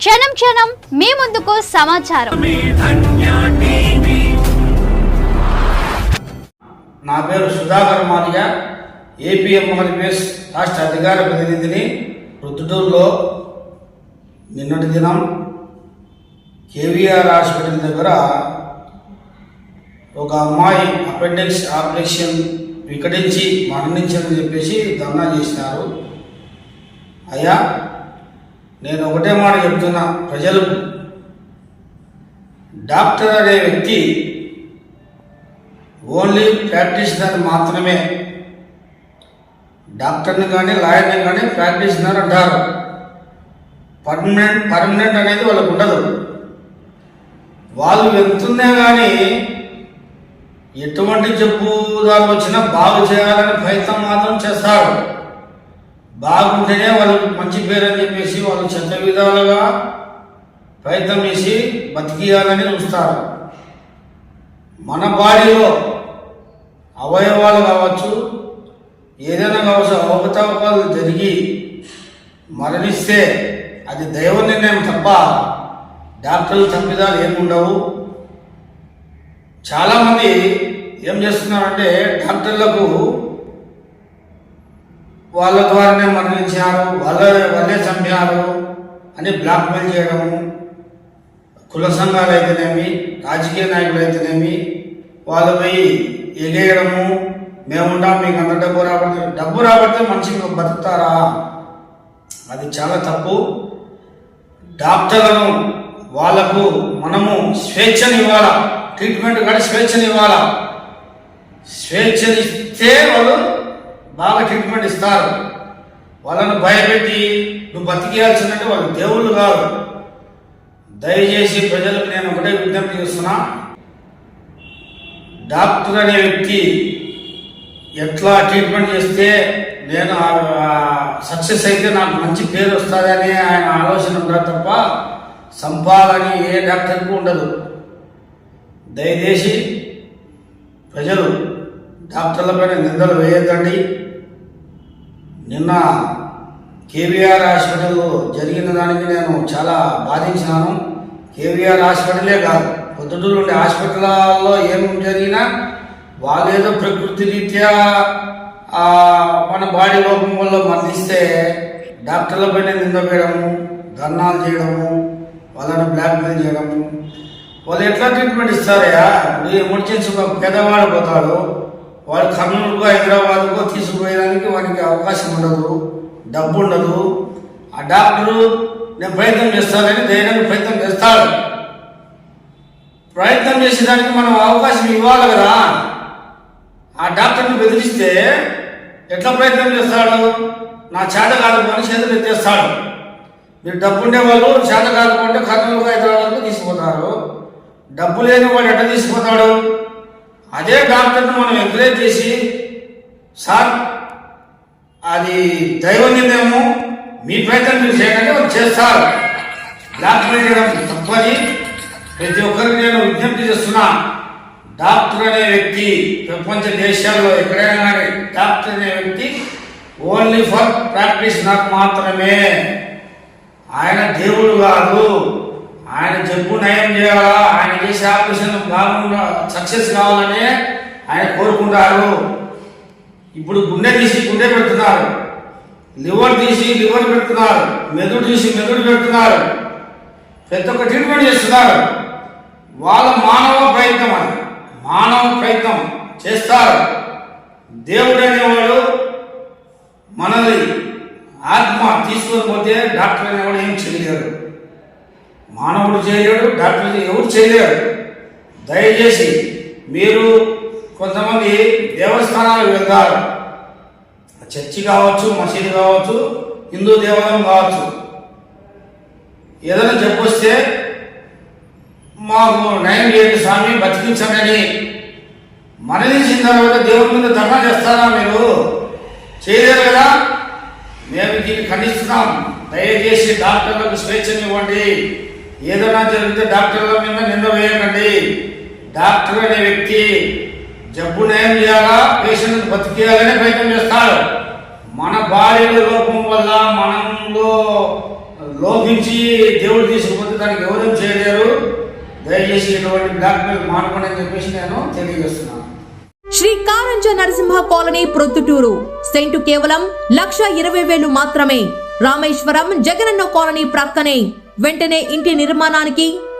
క్షణం క్షణం మీ ముందుకు సమాచారం. నా పేరు సుధాకర్ మాదిగ ఏపీఎం రాష్ట్ర అధికార ప్రతినిధిని ప్రొద్దుటూరులో నిన్నటి దినం కేవీఆర్ హాస్పిటల్ దగ్గర ఒక అమ్మాయి అపెండిక్స్ ఆపరేషన్ వికటించి మరణించిందని చెప్పేసి ధర్నా చేసినారు అయ్యా నేను ఒకటే మాట చెప్తున్నా ప్రజలు డాక్టర్ అనే వ్యక్తి ఓన్లీ ప్రాక్టీషనర్ మాత్రమే. డాక్టర్ని కానీ లాయర్ని కానీ ప్రాక్టీషనర్ అంటారు. పర్మనెంట్ పర్మనెంట్ అనేది వాళ్ళకు ఉండదు. వాళ్ళు వెళ్తున్నా కానీ ఎటువంటి జబ్బుదాలు వచ్చినా బాగు చేయాలని ప్రయత్నం మాత్రం చేస్తారు. బాగుంటేనే వాళ్ళకి మంచి పేరు అని చెప్పేసి వాళ్ళు చెత్త విధాలుగా ప్రయత్నం చేసి బతికియాలని చూస్తారు. మన బాడీలో అవయవాలు కావచ్చు ఏదైనా కావచ్చు అవకతవకాలు జరిగి మరణిస్తే అది దైవ నిర్ణయం తప్ప డాక్టర్లు తప్పిదాలు ఉండవు. చాలామంది ఏం చేస్తున్నారంటే డాక్టర్లకు వాళ్ళ ద్వారానే మరణించారు వాళ్ళ వాళ్ళే చంపారు అని బ్లాక్మెయిల్ చేయడము కుల సంఘాలు అయితేనేమి రాజకీయ నాయకులు అయితేనేమి వాళ్ళు పోయి ఎగేయడము మేముంటాం మీకు అంత డబ్బు రాబడితే డబ్బు రాబడితే మనిషికి బతుకుతారా? అది చాలా తప్పు. డాక్టర్లను వాళ్ళకు మనము స్వేచ్ఛని ఇవ్వాలా ట్రీట్మెంట్ కానీ స్వేచ్ఛని ఇవ్వాలా స్వేచ్ఛనిస్తే వాళ్ళు బాగా ట్రీట్మెంట్ ఇస్తారు. వాళ్ళను భయపెట్టి నువ్వు బతికేయాల్సిందంటే వాళ్ళు దేవుళ్ళు కాదు. దయచేసి ప్రజలకు నేను ఒకటే విజ్ఞప్తి చేస్తున్నా. డాక్టర్ అనే వ్యక్తి ఎట్లా ట్రీట్మెంట్ చేస్తే నేను సక్సెస్ అయితే నాకు మంచి పేరు వస్తుందని ఆయన ఆలోచన ఉండదు తప్ప సంపాదని ఏ డాక్టర్కి ఉండదు. దయచేసి ప్రజలు డాక్టర్లపైన నిందలు వేయద్దండి. నిన్న కేవీఆర్ హాస్పిటల్ జరిగిన దానికి నేను చాలా బాధించినాను. కేవీఆర్ హాస్పిటలే కాదు పొద్దుటూరు ఉండే హాస్పిటల్లో ఏం జరిగినా వాళ్ళేదో ప్రకృతి రీత్యా మన బాడీ లోపం వల్ల మరణిస్తే డాక్టర్లపైన నింద వేయడము ధర్నాలు చేయడము వాళ్ళని బ్లాక్మెయిల్ చేయడము. వాళ్ళు ఎట్లా ట్రీట్మెంట్ ఇస్తారయ్యా? ఇప్పుడు ఎమర్జెన్సీ ఒక పేదవాడు పోతాడు వాడు కర్నూలుకో హైదరాబాద్కో తీసుకుపోయడానికి వారికి అవకాశం ఉండదు డబ్బు ఉండదు. ఆ డాక్టరు నేను ప్రయత్నం చేస్తానని ధైర్యంగా ప్రయత్నం చేస్తాడు. ప్రయత్నం చేసేదానికి మనం అవకాశం ఇవ్వాలి కదా. ఆ డాక్టర్ని బెదిరిస్తే ఎట్లా ప్రయత్నం చేస్తాడు? నా చేత కాకపోతే చేతులు ఎత్తేస్తాడు మీరు డబ్బు ఉండే వాళ్ళు చేత కాకపోతే కర్నూలు హైదరాబాద్కు తీసుకుపోతారు. డబ్బు లేని వాడు ఎట్లా తీసుకుపోతాడు? అదే డాక్టర్ని మనం ఎంకరేజ్ చేసి సార్ అది దైవ నిర్ణయము మీ ప్రయత్నం మీరు చేయకండి వాళ్ళు చేస్తారు. డాక్టర్ చేయడం తప్పని ప్రతి ఒక్కరికి నేను విజ్ఞప్తి చేస్తున్నా. డాక్టర్ అనే వ్యక్తి ప్రపంచ దేశాల్లో ఎక్కడైనా కానీ డాక్టర్ అనే వ్యక్తి ఓన్లీ ఫర్ ప్రాక్టీస్ నాకు మాత్రమే. ఆయన దేవుడు కాదు. ఆయన జబ్బు నయం చేయాలా? ఆయన చేసే ఆపరేషన్ బాగుండా సక్సెస్ కావాలని ఆయన కోరుకుంటారు. ఇప్పుడు గుండె తీసి గుండె పెడుతున్నారు. లివర్ తీసి లివర్ పెడుతున్నారు. మెదడు తీసి మెదడు పెడుతున్నారు. ప్రతి ఒక్క ట్రీట్మెంట్ చేస్తున్నారు. వాళ్ళ మానవ ప్రయత్నం అది. మానవ ప్రయత్నం చేస్తారు. దేవుడు అనేవాడు మనది ఆత్మ తీసుకొని పోతే డాక్టర్ అనేవాడు ఏం చేయలేరు మానవుడు చేయలేడు డాక్టర్ ఎవరు చేయలేరు. దయచేసి మీరు కొంతమంది దేవస్థానాలకు వెళ్తారు చర్చి కావచ్చు మసీదు కావచ్చు హిందూ దేవాలయం కావచ్చు. ఏదైనా చెప్పొస్తే మాకు నయం చేయండి స్వామి బతికించండి. మరణించిన తర్వాత దేవుడి మీద ధర్మ చేస్తారా మీరు? చేయలేరు కదా? మేము దీన్ని ఖండిస్తున్నాం. దయచేసి డాక్టర్లకు స్వేచ్ఛనివ్వండి ఏదైనా జరిగితే డాక్టర్ల మీద నింద వేయకండి. డాక్టర్ అనే వ్యక్తి జబ్బు నయం చేయాలా పేషెంట్ బతికేయాలనే ప్రయత్నం చేస్తాడు. మన భార్యల లోపం వల్ల మనంలో లోపించి దేవుడు తీసుకుపోతే దానికి ఎవరేం చేయలేరు. దయచేసి ఇటువంటి బ్లాక్మెయిల్ మానుకోండి అని చెప్పేసి నేను తెలియజేస్తున్నాను. శ్రీ కారంజ నరసింహ కాలనీ ప్రొద్దుటూరు. సెంటు కేవలం లక్ష ఇరవై వేలు మాత్రమే. రామేశ్వరం జగనన్న కాలనీ ప్రక్కనే. వెంటనే ఇంటి నిర్మాణానికి